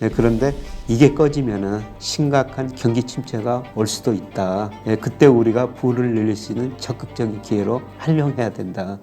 네, 그런데 이게 꺼지면은 심각한 경기 침체가 올 수도 있다. 예, 그때 우리가 부를 늘릴 수 있는 적극적인 기회로 활용해야 된다.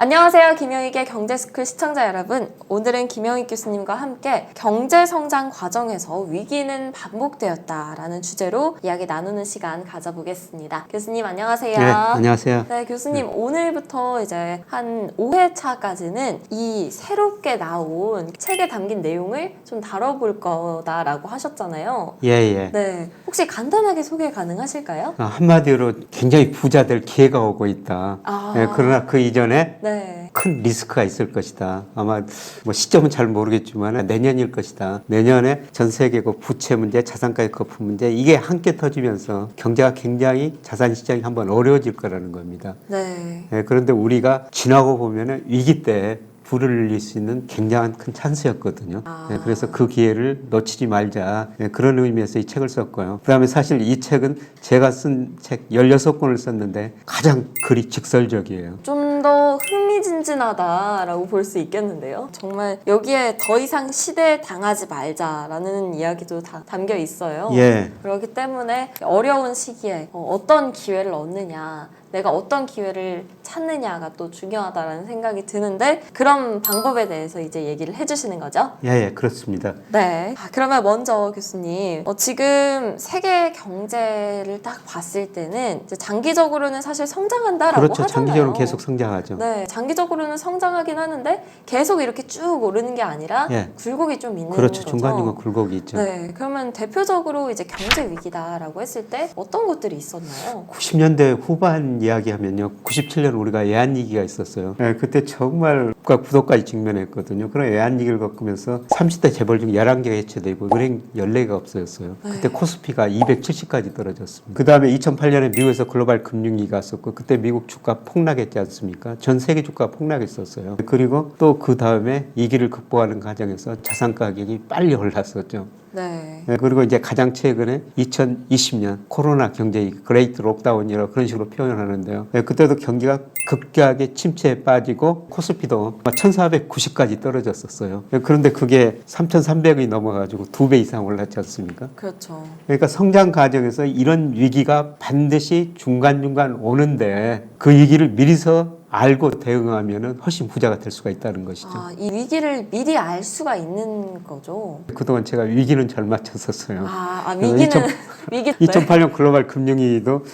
안녕하세요. 김영익의 경제스쿨 시청자 여러분. 오늘은 김영익 교수님과 함께 경제 성장 과정에서 위기는 반복되었다라는 주제로 이야기 나누는 시간 가져보겠습니다. 교수님 안녕하세요. 네, 안녕하세요. 네, 교수님 오늘부터 이제 한 5회차까지는 이 새롭게 나온 책에 담긴 내용을 좀 다뤄볼 거다라고 하셨잖아요. 예, 예. 네, 혹시 간단하게 소개 가능하실까요? 아, 한마디로 굉장히 부자 될 기회가 오고 있다. 아. 예, 그러나 그 이전에 네. 큰 리스크가 있을 것이다. 아마 뭐 시점은 잘 모르겠지만 내년일 것이다. 내년에 전 세계고 부채 문제, 자산가의 거품 문제 이게 함께 터지면서 경제가 굉장히 자산 시장이 한번 어려워질 거라는 겁니다. 네. 예, 그런데 우리가 지나고 보면은 위기 때 불을 늘릴 수 있는 굉장한 큰 찬스였거든요. 아. 예, 그래서 그 기회를 놓치지 말자. 예, 그런 의미에서 이 책을 썼고요. 그 다음에 사실 이 책은 제가 쓴 책 16권을 썼는데 가장 글이 직설적이에요. 좀더 흥 미진진하다라고 볼 수 있겠는데요. 정말 여기에 더 이상 시대에 당하지 말자라는 이야기도 다 담겨 있어요. 예. 그렇기 때문에 어려운 시기에 어, 어떤 기회를 얻느냐, 내가 어떤 기회를 찾느냐가 또 중요하다라는 생각이 드는데 그런 방법에 대해서 이제 얘기를 해주시는 거죠. 예, 예, 그렇습니다. 네. 아, 그러면 먼저 교수님, 어, 지금 세계 경제를 딱 봤을 때는 장기적으로는 사실 성장한다라고 그렇죠. 하잖아요. 장기적으로 계속 성장하죠. 네, 장기적으로는 성장하긴 하는데 계속 이렇게 쭉 오르는 게 아니라 예. 굴곡이 좀 있는 그렇죠. 거죠. 중간중간 굴곡이 있죠. 네, 그러면 대표적으로 이제 경제 위기다라고 했을 때 어떤 것들이 있었나요? 90년대 후반 이야기하면요. 97년 우리가 외환위기가 있었어요. 예, 그때 정말 국가 부도까지 직면했거든요. 그런 외환위기를 겪으면서 30대 재벌 중 11개가 해체되고 은행 14개가 없어졌어요. 그때 네. 코스피가 270까지 떨어졌습니다. 그 다음에 2008년에 미국에서 글로벌 금융위기가 왔었고 그때 미국 주가 폭락했지 않습니까? 전 세계 주가 폭락했었어요. 그리고 또 그 다음에 위기를 극복하는 과정에서 자산 가격이 빨리 올랐었죠. 네. 네, 그리고 이제 가장 최근에 2020년 코로나 경제 그레이트 록다운이라고 그런 식으로 표현하는데요. 네, 그때도 경기가 급격하게 침체에 빠지고 코스피도 1490까지 떨어졌었어요. 네, 그런데 그게 3300이 넘어가지고 두 배 이상 올랐지 않습니까? 그렇죠. 그러니까 성장 과정에서 이런 위기가 반드시 중간중간 오는데 그 위기를 미리서 알고 대응하면 훨씬 부자가 될 수가 있다는 것이죠. 아, 이 위기를 미리 알 수가 있는 거죠. 그동안 제가 위기는 잘 맞췄었어요. 아, 아 위기는 2000 위기 때 2008년 글로벌 금융위기도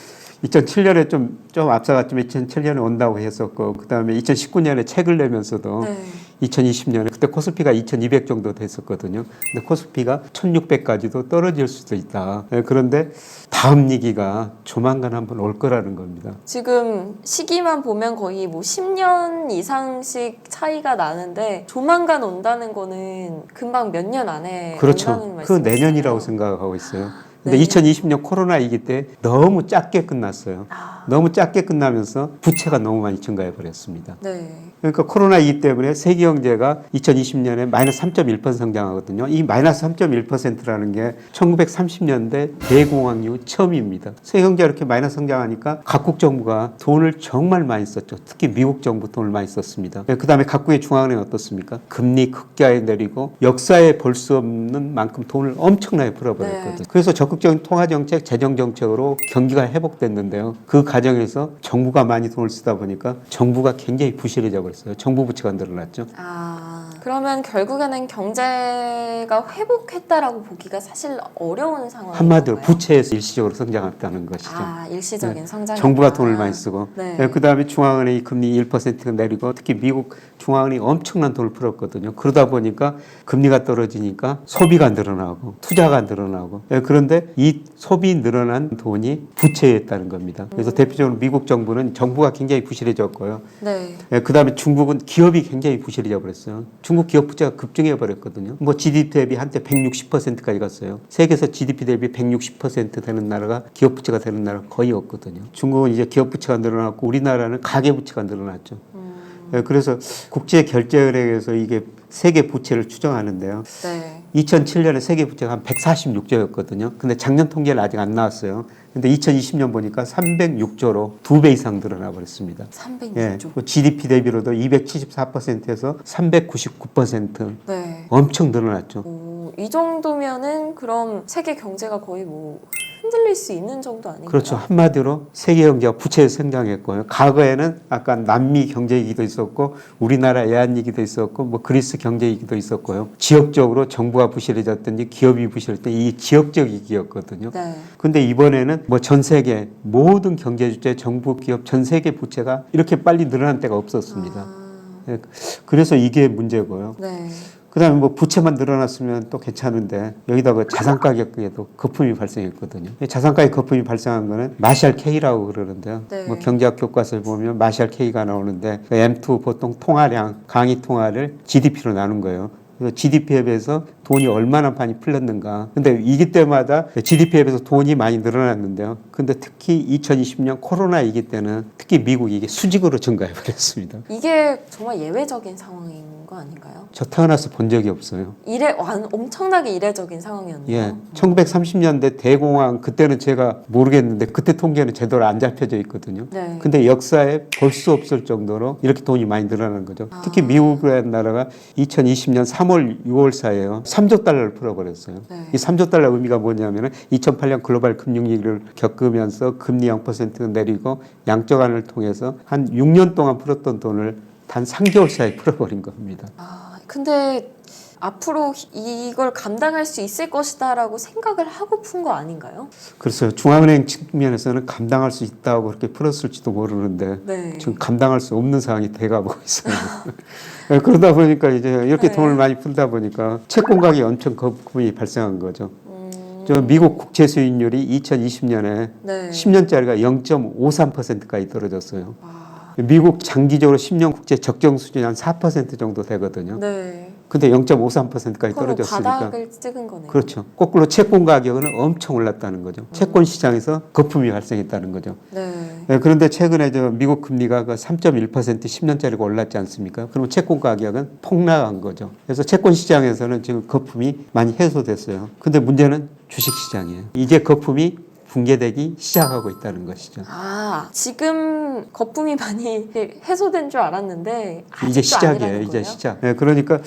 2007년에 좀, 좀 앞서갔지만 2007년에 온다고 했었고, 그 다음에 2019년에 책을 내면서도 네. 2020년에 그때 코스피가 2200 정도 됐었거든요. 근데 코스피가 1600까지도 떨어질 수도 있다. 예, 그런데 다음 위기가 조만간 한번 올 거라는 겁니다. 지금 시기만 보면 거의 뭐 10년 이상씩 차이가 나는데 조만간 온다는 거는 금방 몇 년 안에 그렇죠. 그. 내년이라고 생각하고 있어요. 근데 네. 2020년 코로나 위기 때 너무 작게 끝났어요. 아, 너무 작게 끝나면서 부채가 너무 많이 증가해 버렸습니다. 네. 그러니까 코로나 위기 때문에 세계 경제가 2020년에 마이너스 3.1% 성장하거든요. 이 마이너스 3.1%라는 게 1930년대 대공황 이후 처음입니다. 세계 경제가 이렇게 마이너스 성장하니까 각국 정부가 돈을 정말 많이 썼죠. 특히 미국 정부 돈을 많이 썼습니다. 그 다음에 각국의 중앙은행 어떻습니까? 금리 극가에 내리고 역사에 볼 수 없는 만큼 돈을 엄청나게 풀어버렸거든요. 네. 그래서 적극 적인 통화 정책, 재정 정책으로 경기가 회복됐는데요. 그 과정에서 정부가 많이 돈을 쓰다 보니까 정부가 굉장히 부실해져 버렸어요. 정부 부채가 늘어났죠. 아, 그러면 결국에는 경제가 회복했다라고 보기가 사실 어려운 상황인 한마디로? 부채에서 일시적으로 성장했다는 것이죠. 아, 일시적인 성장. 정부가 돈을 많이 쓰고 네. 그 다음에 중앙은행이 금리 1%가 내리고 특히 미국 중앙은행이 엄청난 돈을 풀었거든요. 그러다 보니까 금리가 떨어지니까 소비가 늘어나고 투자가 늘어나고 예, 그런데 이 소비 늘어난 돈이 부채에 있다는 겁니다. 그래서 음. 대표적으로 미국 정부는 정부가 굉장히 부실해졌고요. 네. 그 다음에 중국은 기업이 굉장히 부실해져 버렸어요. 중국 기업 부채가 급증해 버렸거든요. 뭐 GDP 대비 한때 160%까지 갔어요. 세계에서 GDP 대비 160% 되는 나라가 기업 부채가 되는 나라 거의 없거든요. 중국은 이제 기업 부채가 늘어났고 우리나라는 가계 부채가 늘어났죠. 음, 예, 그래서 국제 결제은행에서 이게 세계 부채를 추정하는데요. 네. 2007년에 세계 부채가 한 146조였거든요. 근데 작년 통계는 아직 안 나왔어요. 근데 2020년 보니까 306조로 두 배 이상 늘어나 버렸습니다. 306조. 예, GDP 대비로도 274%에서 399% 네. 엄청 늘어났죠. 오, 이 정도면은 그럼 세계 경제가 거의 뭐 흔들릴 수 있는 정도 아닌가요? 그렇죠. 한마디로 세계 경제가 부채 성장했고요. 과거에는 아까 남미 경제 위기도 있었고 우리나라 외환 위기도 있었고 뭐 그리스 경제 위기도 있었고요. 지역적으로 정부가 부실해졌든지 기업이 부실했더니 이 지역적 위기였거든요. 네. 근데 이번에는 뭐 전 세계 모든 경제 주체, 정부, 기업 전 세계 부채가 이렇게 빨리 늘어난 때가 없었습니다. 아, 예, 그래서 이게 문제고요. 네. 그 다음에 뭐 부채만 늘어났으면 또 괜찮은데 여기다가 자산 가격에도 거품이 발생했거든요. 이 자산 가격 거품이 발생한 거는 마샬 K라고 그러는데요. 네. 뭐 경제학 교과서에 보면 마샬 K가 나오는데 그 M2 보통 통화량 강의 통화를 GDP로 나눈 거예요. 그래서 GDP에 비해서 돈이 얼마나 많이 풀렸는가. 근데 위기 때마다 GDP에 비해서 돈이 많이 늘어났는데요. 근데 특히 2020년 코로나 위기 때는 특히 미국이 이게 수직으로 증가해 버렸습니다. 이게 정말 예외적인 상황인 거 아닌가요? 저 태어나서 본 적이 없어요. 이래 완 엄청나게 이례적인 상황이었네요. 예, 1930년대 대공황 그때는 제가 모르겠는데 그때 통계는 제대로 안 잡혀져 있거든요. 네. 근데 역사에 볼 수 없을 정도로 이렇게 돈이 많이 늘어난 거죠. 특히 미국이라는 나라가 2020년 3월, 6월 사이에요. 3조 달러를 풀어버렸어요. 네. 이 3조 달러 의미가 뭐냐면은 2008년 글로벌 금융위기를 겪으면서 금리 0% 내리고 양적완을 통해서 한 6년 동안 풀었던 돈을 단 3개월 사이에 풀어버린 겁니다. 아, 근데 앞으로 이걸 감당할 수 있을 것이다라고 생각을 하고 푼 거 아닌가요? 그래서 중앙은행 측면에서는 감당할 수 있다고 그렇게 풀었을지도 모르는데 네. 지금 감당할 수 없는 상황이 돼가고 있어요. 네, 그러다 보니까 이제 이렇게 네. 돈을 많이 풀다 보니까 채권 가격이 엄청 거품이 발생한 거죠. 음, 저 미국 국채 수익률이 2020년에 네. 10년짜리가 0.53%까지 떨어졌어요. 와, 미국 장기적으로 10년 국채 적정 수준이 한 4% 정도 되거든요. 네. 근데 0.53%까지 그럼 떨어졌으니까 바닥을 찍은 거네요. 그렇죠. 거꾸로 채권 가격은 엄청 올랐다는 거죠. 채권 시장에서 거품이 발생했다는 거죠. 네. 네, 그런데 최근에 저 미국 금리가 그 3.1% 10년짜리가 올랐지 않습니까? 그러면 채권 가격은 폭락한 거죠. 그래서 채권 시장에서는 지금 거품이 많이 해소됐어요. 근데 문제는 주식 시장이에요. 이제 거품이 붕괴되기 시작하고 있다는 것이죠. 아, 지금 거품이 많이 해소된 줄 알았는데 이제 시작이에요. 이제 거예요? 시작. 네, 그러니까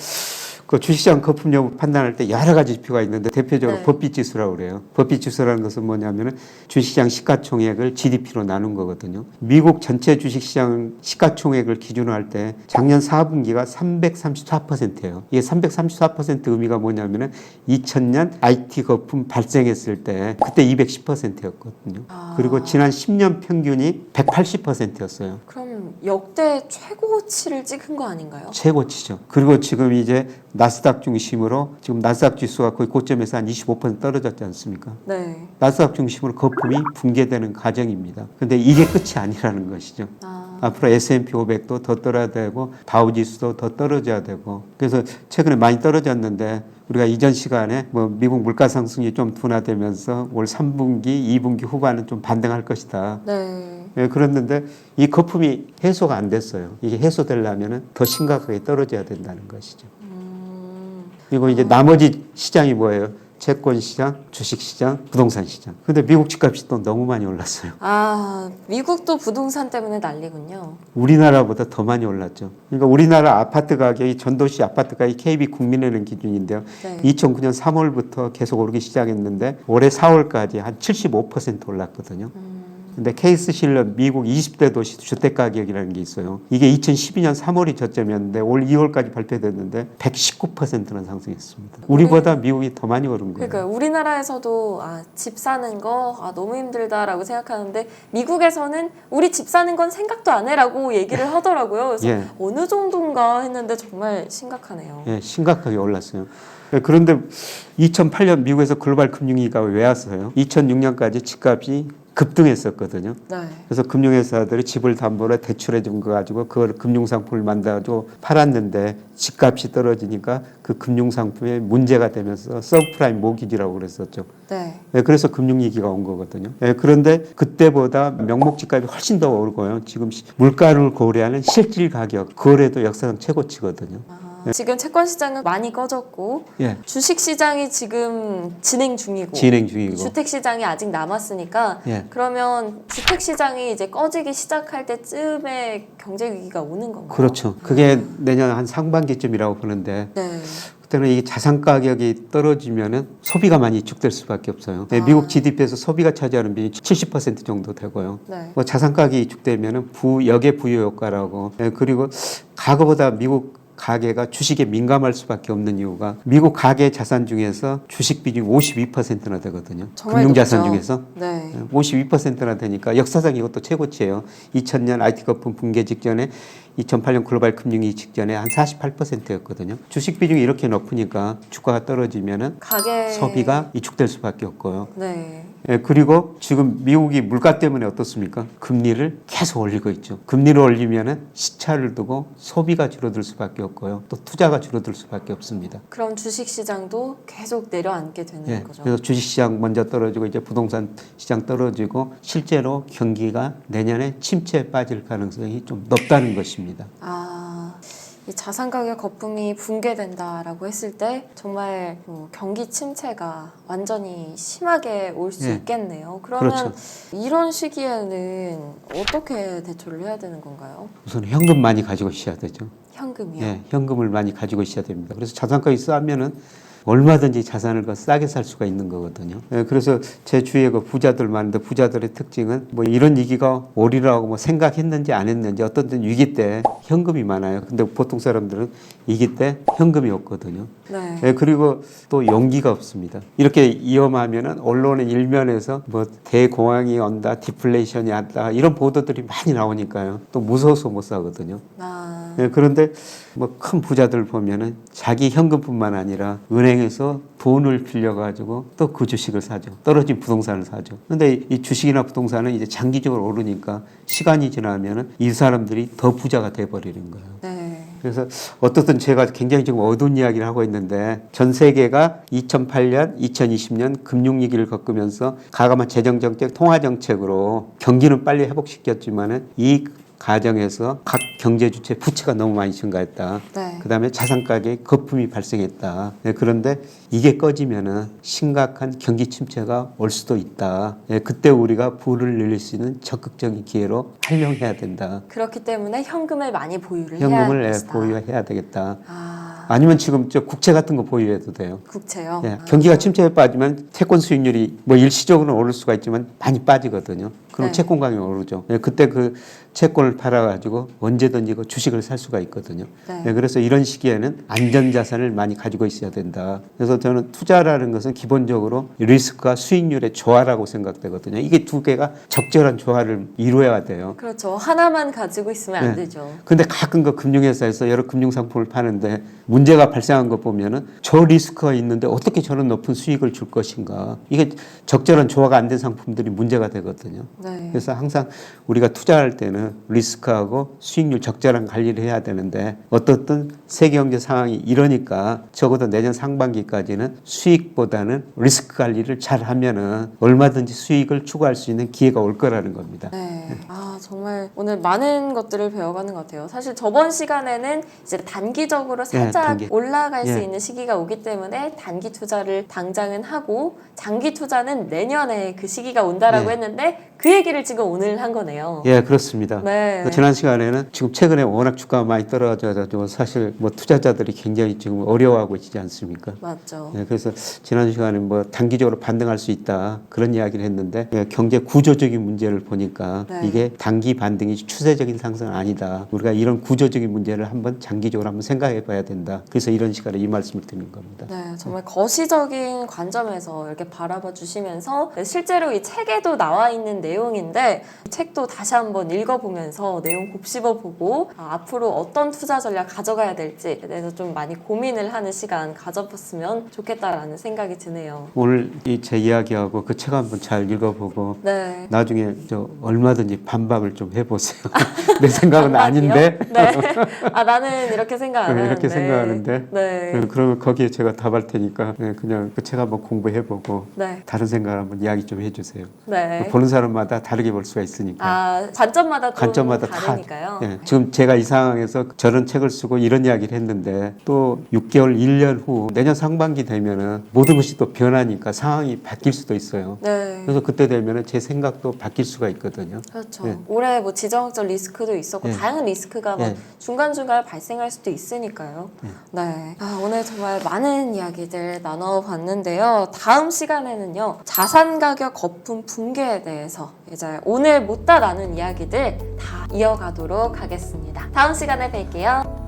그 주시장 거품 여부 판단할 때 여러 가지 지표가 있는데 대표적으로 네. 법비 지수라고 그래요. 법비 지수라는 것은 뭐냐면은 주식시장 시가총액을 GDP로 나눈 거거든요. 미국 전체 주식시장 시가총액을 기준으로 할 때 작년 4분기가 334%예요. 이게 334% 의미가 뭐냐면은 2000년 IT 거품 발생했을 때 그때 210%였거든요. 아. 그리고 지난 10년 평균이 180%였어요. 그럼 역대 최고치를 찍은 거 아닌가요? 최고치죠. 그리고 지금 이제 나스닥 중심으로 지금 나스닥 지수가 거의 고점에서 한 25% 떨어졌지 않습니까? 네. 나스닥 중심으로 거품이 붕괴되는 과정입니다. 근데 이게 끝이 아니라는 것이죠. 아, 앞으로 S&P 500도 더 떨어야 되고 다우 지수도 더 떨어져야 되고 그래서 최근에 많이 떨어졌는데 우리가 이전 시간에 뭐 미국 물가 상승이 좀 둔화되면서 올 3분기, 2분기 후반은 좀 반등할 것이다. 네. 예, 그랬는데 이 거품이 해소가 안 됐어요. 이게 해소되려면 더 심각하게 떨어져야 된다는 것이죠. 음, 그리고 이제 나머지 시장이 뭐예요? 채권 시장, 주식 시장, 부동산 시장. 근데 미국 집값이 또 너무 많이 올랐어요. 아, 미국도 부동산 때문에 난리군요. 우리나라보다 더 많이 올랐죠. 그러니까 우리나라 아파트 가격이 전도시 아파트 가격이 KB 국민은행 기준인데요. 네. 2009년 3월부터 계속 오르기 시작했는데 올해 4월까지 한 75% 올랐거든요. 음, 근데 케이스 실러 미국 20대 도시 주택 가격이라는 게 있어요. 이게 2012년 3월이 저점이었는데 올 2월까지 발표됐는데 119%는 상승했습니다. 우리보다 미국이 더 많이 오른 거예요. 그러니까 우리나라에서도 아, 집 사는 거 아, 너무 힘들다라고 생각하는데 미국에서는 우리 집 사는 건 생각도 안 해라고 얘기를 하더라고요. 그래서 예. 어느 정도인가 했는데 정말 심각하네요. 예, 심각하게 올랐어요. 예, 그런데 2008년 미국에서 글로벌 금융위기가 왜 왔어요? 2006년까지 집값이 급등했었거든요. 네. 그래서 금융회사들이 집을 담보로 대출해 준 거 가지고 그걸 금융상품을 만들어가지고 팔았는데 집값이 떨어지니까 그 금융상품에 문제가 되면서 서브프라임 모기지라고 그랬었죠. 네. 예, 그래서 금융위기가 온 거거든요. 예, 그런데 그때보다 명목집값이 훨씬 더 오르고요. 지금 시- 물가를 고려하는 실질 가격, 그거래도 역사상 최고치거든요. 아, 지금 채권 시장은 많이 꺼졌고 예, 주식 시장이 지금 진행 중이고 진행 중이고. 주택 시장이 아직 남았으니까 예. 그러면 주택 시장이 이제 꺼지기 시작할 때쯤에 경제 위기가 오는 건가요? 그렇죠. 그게 내년 한 상반기쯤이라고 보는데 네. 그때는 이 자산 가격이 떨어지면은 소비가 많이 위축될 수밖에 없어요. 네, 아. 미국 GDP에서 소비가 차지하는 비율이 70% 정도 되고요. 네. 뭐 자산 가격이 위축되면은 부 역의 부유 효과라고. 예, 그리고 과거보다 미국 가계가 주식에 민감할 수밖에 없는 이유가 미국 가계 자산 중에서 주식 비중이 52%나 되거든요. 금융 자산. 중에서 네. 52%나 되니까 역사상 이것도 최고치예요. 2000년 IT 거품 붕괴 직전에 2008년 글로벌 금융위기 직전에 한 48%였거든요. 주식 비중이 이렇게 높으니까 주가가 떨어지면은 가계 소비가 위축될 수밖에 없고요. 네. 예, 그리고 지금 미국이 물가 때문에 어떻습니까? 금리를 계속 올리고 있죠. 금리를 올리면은 시차를 두고 소비가 줄어들 수밖에 없고요. 또 투자가 줄어들 수밖에 없습니다. 그럼 주식 시장도 계속 내려앉게 되는 예, 거죠. 그래서 주식 시장 먼저 떨어지고 이제 부동산 시장 떨어지고 실제로 경기가 내년에 침체에 빠질 가능성이 좀 높다는 것입니다. 아, 이 자산 가격 거품이 붕괴된다라고 했을 때 정말 뭐 경기 침체가 완전히 심하게 올수 예. 있겠네요. 그러면 그렇죠. 이런 시기에는 어떻게 대처를 해야 되는 건가요? 우선 현금 많이 가지고 있어야 되죠. 현금이요. 예, 현금을 많이 가지고 있어야 됩니다. 그래서 자산가격이 싸면은 얼마든지 자산을 그 싸게 살 수가 있는 거거든요. 예, 그래서 제 주위에 그 부자들 많은데 부자들의 특징은 뭐 이런 위기가 오리라고 뭐 생각했는지 안 했는지 어떤 땐 위기 때 현금이 많아요. 근데 보통 사람들은 위기 때 현금이 없거든요. 네. 예, 그리고 또 용기가 없습니다. 이렇게 위험하면은 언론의 일면에서 뭐 대공황이 온다, 디플레이션이 왔다 이런 보도들이 많이 나오니까요. 또 무서워서 못 사거든요. 아, 예, 그런데 뭐 큰 부자들 보면은 자기 현금뿐만 아니라 은행 에서 돈을 빌려가지고 또 그 주식을 사죠. 떨어진 부동산을 사죠. 근데 이 주식이나 부동산은 이제 장기적으로 오르니까 시간이 지나면은 이 사람들이 더 부자가 돼버리는 거예요. 네. 그래서 어떻든 제가 굉장히 지금 어두운 이야기를 하고 있는데 전 세계가 2008년, 2020년 금융위기를 겪으면서 가감한 재정정책, 통화정책으로 경기는 빨리 회복시켰지만은 이 가정에서 각 경제 주체 부채가 너무 많이 증가했다. 네. 그다음에 자산 가격에 거품이 발생했다. 네, 그런데 이게 꺼지면은 심각한 경기 침체가 올 수도 있다. 예, 그때 우리가 부를 늘릴 수 있는 적극적인 기회로 활용해야 된다. 그렇기 때문에 현금을 많이 보유를 현금을 해야 예, 것이다. 보유해야 되겠다. 아, 아니면 지금 저 국채 같은 거 보유해도 돼요. 국채요. 예, 아, 경기가 침체에 빠지면 채권 수익률이 뭐 일시적으로는 오를 수가 있지만 많이 빠지거든요. 그럼 네. 채권 가격이 오르죠. 예, 그때 그 채권을 팔아가지고 언제든지 그 주식을 살 수가 있거든요. 네. 예, 그래서 이런 시기에는 안전 자산을 많이 가지고 있어야 된다. 그래서 저는 투자라는 것은 기본적으로 리스크와 수익률의 조화라고 생각되거든요. 이게 두 개가 적절한 조화를 이루어야 돼요. 그렇죠. 하나만 가지고 있으면 안 네. 되죠. 근데 가끔 그 금융회사에서 여러 금융상품을 파는데 문제가 발생한 거 보면은 저 리스크가 있는데 어떻게 저런 높은 수익을 줄 것인가. 이게 적절한 조화가 안 된 상품들이 문제가 되거든요. 네. 그래서 항상 우리가 투자할 때는 리스크하고 수익률 적절한 관리를 해야 되는데 어떻든 세계 경제 상황이 이러니까 적어도 내년 상반기까지는 수익보다는 리스크 관리를 잘 하면은 얼마든지 수익을 추구할 수 있는 기회가 올 거라는 겁니다. 네. 아, 정말 오늘 많은 것들을 배워가는 것 같아요. 사실 저번 시간에는 이제 단기적으로 살짝 단기. 올라갈 수 예. 있는 시기가 오기 때문에 단기 투자를 당장은 하고 장기 투자는 내년에 그 시기가 온다라고 예. 했는데 그 얘기를 지금 오늘 한 거네요. 예, 그렇습니다. 네. 그 지난 시간에는 지금 최근에 워낙 주가가 많이 떨어져가지고 사실 뭐 투자자들이 굉장히 지금 어려워하고 있지 않습니까? 맞죠. 예, 그래서 지난 시간에 뭐 단기적으로 반등할 수 있다 그런 이야기를 했는데 예, 경제 구조적인 문제를 보니까 네. 이게 단기 반등이 추세적인 상승은 아니다. 우리가 이런 구조적인 문제를 한번 장기적으로 한번 생각해 봐야 된다. 그래서 이런 시간에 이 말씀을 드리는 겁니다. 네, 정말 거시적인 관점에서 이렇게 바라봐 주시면서 실제로 이 책에도 나와 있는 내용 인데 이 책도 다시 한번 읽어보면서 내용 곱씹어보고 아, 앞으로 어떤 투자 전략 가져가야 될지에 대해서 좀 많이 고민을 하는 시간 가져봤으면 좋겠다라는 생각이 드네요. 오늘 이 제 이야기하고 그 책 한번 잘 읽어보고 네. 나중에 저 얼마든지 반박을 좀 해보세요. 내 생각은 반박이요? 아닌데 네. 아 나는 이렇게 생각 안 네, 하는데. 이렇게 생각하는데 네. 네, 그러면 거기에 제가 답할 테니까 네, 그냥 그 책 한번 공부해보고 네. 다른 생각을 한번 이야기 좀 해주세요. 네. 보는 사람마다 다르게 볼 수가 있으니까. 아 관점마다 좀 관점마다 다르니까요. 다. 예, 지금 제가 이 상황에서 저런 책을 쓰고 이런 이야기를 했는데 또 6개월, 1년 후 내년 상반기 되면은 모든 것이 또 변하니까 상황이 바뀔 수도 있어요. 네. 그래서 그때 되면은 제 생각도 바뀔 수가 있거든요. 그렇죠. 네. 올해 뭐 지정학적 리스크도 있었고 네. 다양한 리스크가 막 네. 중간중간 발생할 수도 있으니까요. 네. 아, 오늘 정말 많은 이야기들 나눠봤는데요. 다음 시간에는요. 자산 가격 거품 붕괴에 대해서 이제 오늘 못다 나눈 이야기들 다 이어가도록 하겠습니다. 다음 시간에 뵐게요.